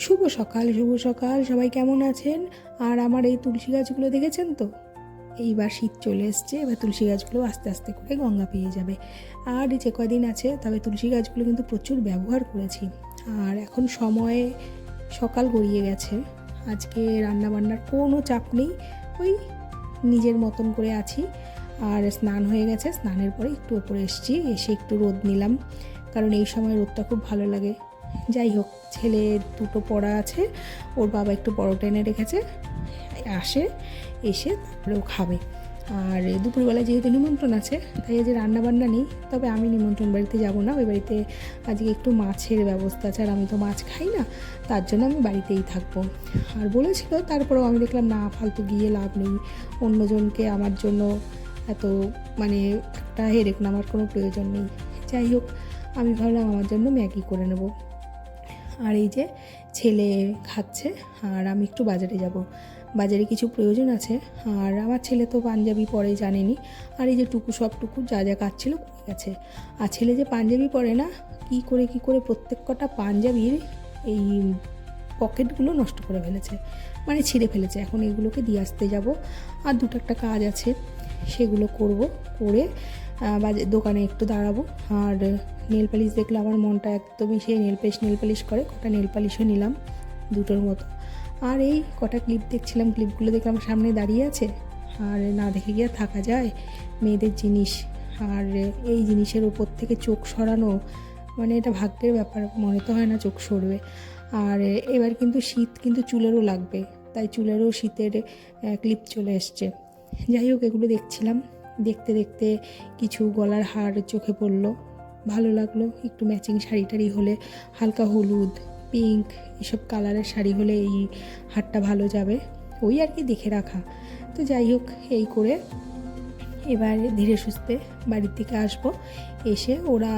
শুভ সকাল শুভ সকাল, সবাই কেমন আছেন? আর আমার এই তুলসী গাছগুলো দেখেছেন তো? এইবার শীত চলে এসছে, এবার তুলসী গাছগুলো আস্তে আস্তে করে গঙ্গা পেয়ে যাবে। আর যে কদিন আছে, তবে তুলসী গাছগুলো কিন্তু প্রচুর ব্যবহার করেছি। আর এখন সময়ে সকাল গড়িয়ে গেছে। আজকে রান্না বান্নার কোনো চাপ নেই, ওই নিজের মতন করে আছি। আর স্নান হয়ে গেছে, স্নানের পরে একটু ওপরে এসেছি, এসে একটু রোদ নিলাম। কারণ এই সময় রোদটা খুব ভালো লাগে। যাই হোক, ছেলে দুটো পড়া আছে, ওর বাবা একটু পরোটা এনে রেখেছে, আসে, এসে তারপরে ও খাবে। আর দুপুরবেলা যেহেতু নিমন্ত্রণ আছে, তাই আজ রান্না বান্না নেই, তবে আমি নিমন্ত্রণ বাড়িতে যাব না, ওই বাড়িতে আজকে একটু মাছের ব্যবস্থা আছে, আর আমি তো মাছ খাই না, তার জন্য আমি বাড়িতেই থাকব। আর বলেছিল, তারপরেও আমি দেখলাম না, ফালতু গিয়ে লাভ নেই, অন্যজনকে আমার জন্য এত মানে একটা হেরেক নামার কোনো প্রয়োজন নেই। যাই হোক, আমি ভাবলাম আমার জন্য ম্যাগি করে নেব। আর এই যে ছেলে খাচ্ছে, আর আমি একটু বাজারে যাব। বাজারে কিছু প্রয়োজন আছে, আর আমার ছেলে তো পাঞ্জাবি পরে জানেনি। আর এই যে টুকু সব টুকু যা যা কাজ ছিল করে গেছে। আর ছেলে যে পাঞ্জাবি পরে না, কি করে কি করে প্রত্যেক কটা পাঞ্জাবির এই পকেটগুলো নষ্ট করে ফেলেছে মানে ছিঁড়ে ফেলেছে। এখন এগুলোকে দিয়ে আসতে যাব। আর দুটো একটা কাজ আছে, সেগুলো করব, করে দোকানে একটু দাঁড়াবো। আর নেল পালিশ দেখলে আমার মনটা একদমই সেই নেল পালিশ নেল পালিশ করে। কটা নেল পালিশও নিলাম দুটোর মতো। আর এই কটা ক্লিপ দেখছিলাম ক্লিপগুলো দেখলাম সামনে দাঁড়িয়ে আছে। আর না দেখে গিয়ে থাকা যায়? মেয়েদের জিনিস। আর এই জিনিসের উপর থেকে চোখ সরানো মানে এটা ভাগ্যের ব্যাপার। মনে তো হয় না চোখ সরবে। আর এবার কিন্তু শীত কিন্তু চুলেরও লাগবে। তাই চুলেরও শীতের ক্লিপ চলে এসছে। যাই হোক, এগুলো দেখছিলাম। দেখতে দেখতে কিছু গলার হার চোখে পড়ল। ভালো লাগল একটু ম্যাচিং শাড়ি টাড়ি হলে। হালকা হলুদ পিঙ্ক এসব কালারের শাড়ি হলে এই হারটা ভালো যাবে। ওই আর কি দেখে রাখা। তো যাই হোক, এই করে এবার ধীরে সুস্থে বাড়ির থেকে আসব। এসে ওরা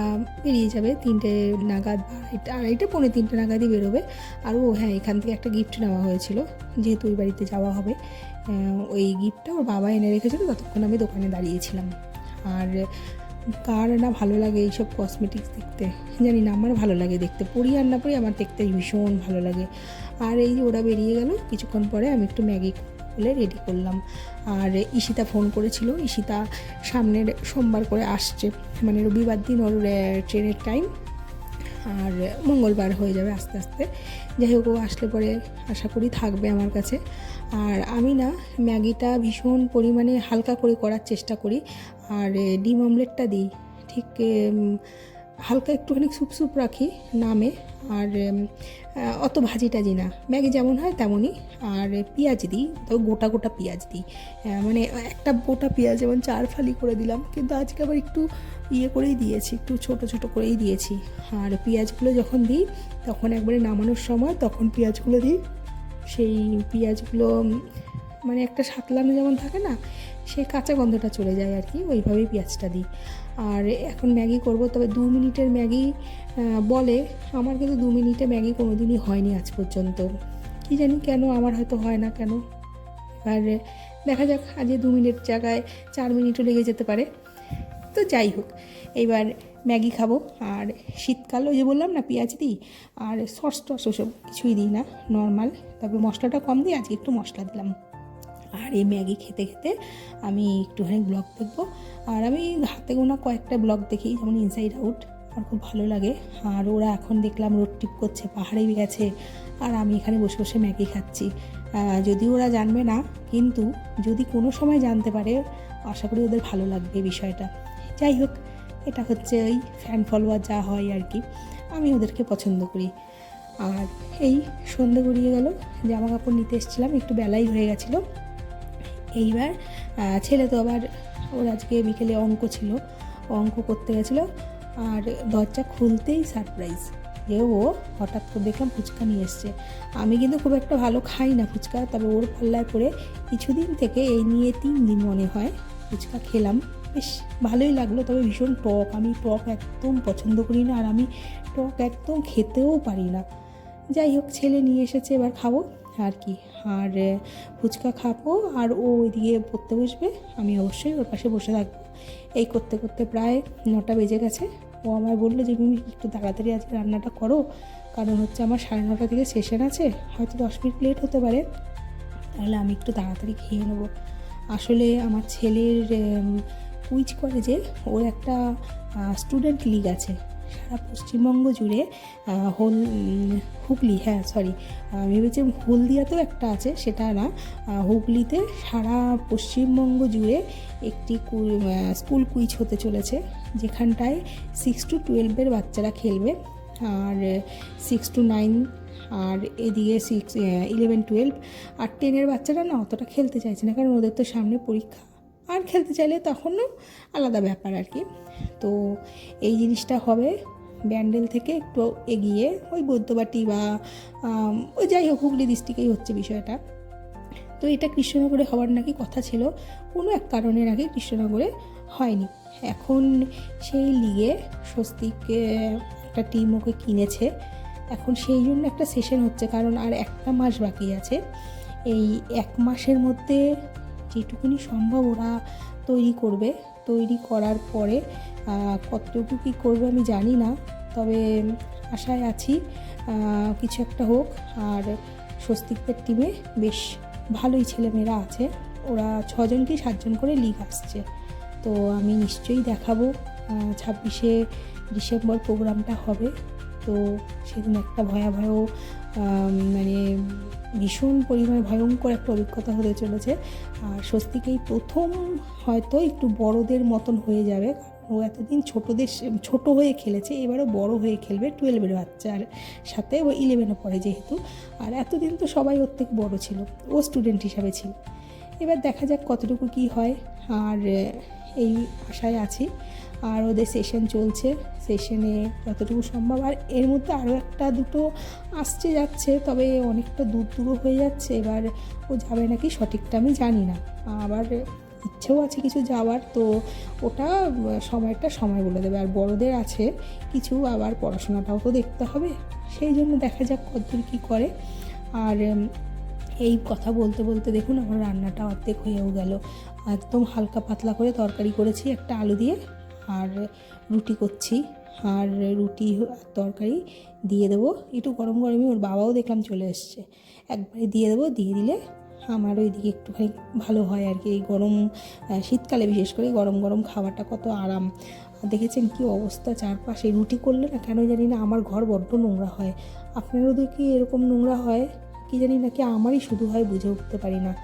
বেরিয়ে যাবে তিনটে নাগাদ আড়াইটা, আড়াইটে, পৌনে তিনটে নাগাদই বেরোবে। আর ও হ্যাঁ এখান থেকে একটা গিফট নেওয়া হয়েছিল, যেহেতু ওই বাড়িতে যাওয়া হবে। ওই গিফটটা ওর বাবা এনে রেখেছিল, ততক্ষণ আমি দোকানে দাঁড়িয়েছিলাম। আর কার না ভালো লাগে এইসব কসমেটিক্স দেখতে? জানি না, আমার ভালো লাগে দেখতে। পড়ি আর না পড়ি আমার দেখতে ভীষণ ভালো লাগে। আর এই ওরা বেরিয়ে গেল, কিছুক্ষণ পরে আমি একটু ম্যাগি বলে রেডি করলাম। আর ঈশিতা ফোন করেছিল। ঈশিতা সামনের সোমবার করে আসছে। মানে রবিবার দিন ওর ট্রেনের টাইম আর মঙ্গলবার হয়ে যাবে আস্তে আস্তে। যাই হোক, ও আসলে পরে আশা করি থাকবে আমার কাছে। আর আমি না, ম্যাগিটা ভীষণ পরিমাণে হালকা করে করার চেষ্টা করি। আর ডিম অমলেটটা দিই। ঠিক হালকা একটুখানি স্যুপ স্যুপ রাখি নামে, আর অত ভাজি টাজি না। ম্যাগি যেমন হয় তেমনই, আর পেঁয়াজ দিই তবে গোটা গোটা পেঁয়াজ দিই। মানে একটা গোটা পেঁয়াজ যেমন চার ফালি করে দিলাম, কিন্তু আজকে আবার একটু ইয়ে করেই দিয়েছি, একটু ছোট ছোট করেই দিয়েছি। আর পেঁয়াজগুলো যখন দিই, তখন একবারে নামানোর সময় তখন পেঁয়াজগুলো দিই। সেই পেঁয়াজগুলো মানে একটা সাতলানো যেমন থাকে না সেই কাঁচা গন্ধটা চলে যায় আর কি, ওইভাবেই পেঁয়াজটা দিই। আর এখন ম্যাগি করব, তবে দু মিনিটের ম্যাগি বলে, আমার কিন্তু দু মিনিটে ম্যাগি কোনো দিনই হয়নি আজ পর্যন্ত। কী জানি কেন আমার হয়তো হয় না কেন। এবার দেখা যাক, আজ দু মিনিট জায়গায় চার মিনিটও লেগে যেতে পারে। তো যাই হোক এইবার ম্যাগি খাব। আর শীতকাল, ওই যে বললাম না, পেঁয়াজ দিই, আর সস টস ওসব কিছুই দিই না, নর্মাল। তবে মশলাটা কম দিই, আজকে একটু মশলা দিলাম। আর এই ম্যাগি খেতে খেতে আমি একটুখানি ব্লগ দেখব। আর আমি হাতে গোনা কয়েকটা ব্লগ দেখি, যেমন ইনসাইড আউট আমার খুব ভালো লাগে। আর ওরা এখন দেখলাম রোড ট্রিপ করছে, পাহাড়ে গেছে, আর আমি এখানে বসে বসে ম্যাগি খাচ্ছি। যদি ওরা জানবে না, কিন্তু যদি কোনো সময় জানতে পারে, আশা করি ওদের ভালো লাগবে বিষয়টা। যাই হোক, এটা হচ্ছে ওই ফ্যান ফলোয়ার যা হয় আর কি, আমি ওদেরকে পছন্দ করি। আর এই সন্ধে গড়িয়ে গেল, জামা কাপড় নিতে এসেছিলাম, একটু বেলাই হয়ে গেছিল। এইবার ছেলে তো আবার, ওর আজকে বিকেলে অঙ্ক ছিল, অঙ্ক করতে গেছিল, আর দরজা খুলতেই সারপ্রাইজ যে ও হঠাৎ করে দেখলাম ফুচকা নিয়ে এসছে। আমি কিন্তু খুব একটা ভালো খাই না ফুচকা, তবে ওর পাল্লায় পড়ে কিছুদিন থেকে এই নিয়ে তিন দিন মনে হয় ফুচকা খেলাম। বেশ ভালোই লাগল, তবে ভীষণ টক। আমি টক একদম পছন্দ করি না, আর আমি টক একদম খেতেও পারি না। যাই হোক, ছেলে নিয়ে এসেছে, এবার খাব। আর কি, আর ফুচকা খাব আর ও ওই ওইদিকে পড়তে বসবে, আমি অবশ্যই ওর পাশে বসে থাকব। এই করতে করতে প্রায় নটা বেজে গেছে। ও আমায় বলল যে তুমি একটু তাড়াতাড়ি আজকে রান্নাটা করো, কারণ হচ্ছে আমার সাড়ে নটা থেকে সেশন আছে, হয়তো দশ মিনিট লেট হতে পারে। তাহলে আমি একটু তাড়াতাড়ি খেয়ে নেব। আসলে আমার ছেলের কুইজ কলেজে ওর একটা স্টুডেন্ট লিগ আছে। সারা পশ্চিমবঙ্গ জুড়ে হোল হুগলি হ্যাঁ সরি ভেবেছি হলদিয়াতেও একটা আছে, সেটা না হুগলিতে সারা পশ্চিমবঙ্গ জুড়ে একটি স্কুল কুইজ হতে চলেছে, যেখানটায় সিক্স টু টুয়েলভের বাচ্চারা খেলবে, আর সিক্স টু নাইন আর এদিকে সিক্স ইলেভেন টুয়েলভ আর টেনের বাচ্চারা না অতটা খেলতে চাইছে না, কারণ ওদের তো সামনে পরীক্ষা আর খেলতে চাইলে তখনও আলাদা ব্যাপার আর কি। তো এই জিনিসটা হবে। ব্যান্ডেল থেকে একটু এগিয়ে ওই বৈদ্যবাটি বা ওই যাই হোক হুগলি ডিস্ট্রিক্টেই হচ্ছে বিষয়টা। তো এটা কৃষ্ণনগরে হওয়ার নাকি কথা ছিল। কোনো এক কারণের আগে কৃষ্ণনগরে হয়নি। এখন সেই লিগে স্বস্তিক একটা টিম ওকে কিনেছে। এখন সেই জন্য একটা সেশন হচ্ছে। কারণ আর একটা মাস বাকি আছে। এই এক মাসের মধ্যে যেটুকুনি সম্ভব ওরা তৈরি করবে। তৈরি করার পরে কতটুকু কী করবে আমি জানি না, তবে আশায় আছি কিছু একটা হোক। আর স্বস্তিকদের টিমে বেশ ভালোই ছেলেমেয়েরা আছে। ওরা ছজন কি সাতজন করে লিগ আসছে। তো আমি নিশ্চয়ই দেখাবো ছাব্বিশে ডিসেম্বর প্রোগ্রামটা হবে। তো সেদিন একটা ভয়াবহ মানে ভীষণ পরিমাণে ভয়ঙ্কর একটা অভিজ্ঞতা হতে চলেছে। আর স্বস্তিকেই প্রথম হয়তো একটু বড়দের মতন হয়ে যাবে ও এতদিন ছোটদের ছোট হয়ে খেলেছে, এবারও বড় হয়ে খেলবে টুয়েলভের বাচ্চার সাথে ও ইলেভেনে পড়ে যেহেতু। আর এতদিন তো সবাই ওর থেকে বড় ছিল, ও স্টুডেন্ট হিসাবে ছিল। এবার দেখা যাক কতটুকু কি হয়। আর এই আশায় আছি আর ওদের সেশন চলছে। সেশনে যতটুকু সম্ভব। আর এর মধ্যে আরও একটা দুটো আসছে, যাচ্ছে, তবে অনেকটা দূর দূরও হয়ে যাচ্ছে। এবার ও যাবে নাকি সঠিকটা আমি জানি না। আবার ইচ্ছেও আছে কিছু যাওয়ার, তো ওটা, সময়টা সময় বলে দেবে। আর বড়দের আছে কিছু, আবার পড়াশোনাটাও তো দেখতে হবে। সেই জন্য দেখা যাক কতদূর কী করে। আর এই কথা বলতে বলতে দেখুন, আমার রান্নাটা অর্ধেক হয়েও গেল। একদম হালকা পাতলা করে তরকারি করেছি, একটা আলু দিয়ে। আর রুটি করছি। আর রুটি তরকারি দিয়ে দেবো। একটু গরম গরমই ওর বাবাও দেখলাম চলে এসছে। একবারে দিয়ে দেবো, দিয়ে দিলে আমার ওই দিকে একটুখানি ভালো হয় আর কি। এই গরম শীতকালে বিশেষ করে গরম গরম খাওয়াটা কত আরাম। দেখেছেন কি অবস্থা? চারপাশে রুটি করলে না কেন জানি না আমার ঘর বড্ড নোংরা হয়। আপনারও কি এরকম নোংরা হয়? কি জানি না কি আমারই শুধু হয় বুঝে উঠতে পারি না।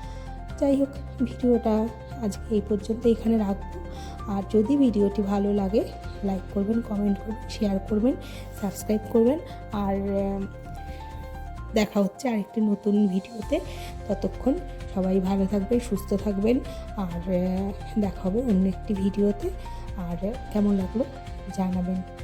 যাই হোক, ভিডিওটা আজকে এই পর্যন্ত এখানে রাখব। আর যদি ভিডিওটি ভালো লাগে লাইক করবেন কমেন্ট করবেন শেয়ার করবেন সাবস্ক্রাইব করবেন। আর দেখা হচ্ছে আরেকটি নতুন ভিডিওতে। ততক্ষণ সবাই ভালো থাকবেন, সুস্থ থাকবেন। আর দেখা হবে অন্য একটি ভিডিওতে। আর, কেমন লাগল জানাবেন।